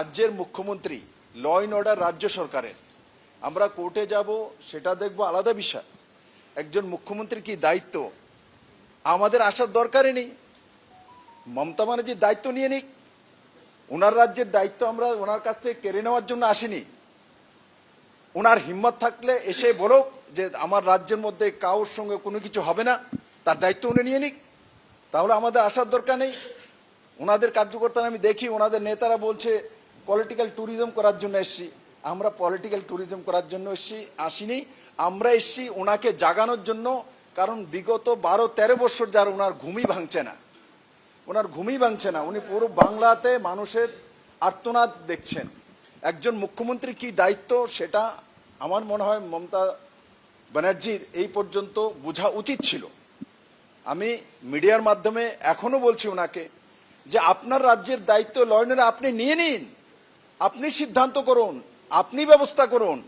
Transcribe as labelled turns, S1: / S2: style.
S1: রাজ্যের মুখ্যমন্ত্রী law and order রাজ্য সরকারের। আমরা কোর্টে যাব, সেটা দেখব, আলাদা বিষয়। একজন মুখ্যমন্ত্রীর কি দায়িত্ব? আমাদের আসার দরকারই নেই। মমতা ব্যানার্জির দায়িত্ব নিয়ে নিক। ওনার রাজ্যের দায়িত্ব আমরা ওনার কাছ থেকে কেড়ে নেওয়ার জন্য আসিনি। ওনার হিম্মত থাকলে এসে বলুক যে আমার রাজ্যের মধ্যে কাউর সঙ্গে কোনো কিছু হবে না, তার দায়িত্ব উনি নিয়ে নিক। তাহলে আমাদের আসার দরকার নেই। ওনাদের কার্যকর্তারা আমি দেখি, ওনাদের নেতারা বলছে পলিটিক্যাল ট্যুরিজম করার জন্য এসছি। আমরা পলিটিক্যাল ট্যুরিজম করার জন্য এসছি, আসিনি। আমরা এসছি ওনাকে জাগানোর জন্য, কারণ বিগত বারো, তেরো বছর যার ওনার ঘুমই ভাঙছে না। ওনার ঘুমই ভাঙছে না। উনি পুরো বাংলাতে মানুষের আর্তনাদ দেখছেন। একজন মুখ্যমন্ত্রী কি দায়িত্ব সেটা আমার মনে হয় মমতা ব্যানার্জির এই পর্যন্ত বোঝা উচিত ছিল। আমি মিডিয়ার মাধ্যমে এখনও বলছি ওনাকে যে আপনার রাজ্যের দায়িত্ব লয়নের, আপনি নিয়ে নিন। আপনি সিদ্ধান্ত করুন আপনি ব্যবস্থা করুন।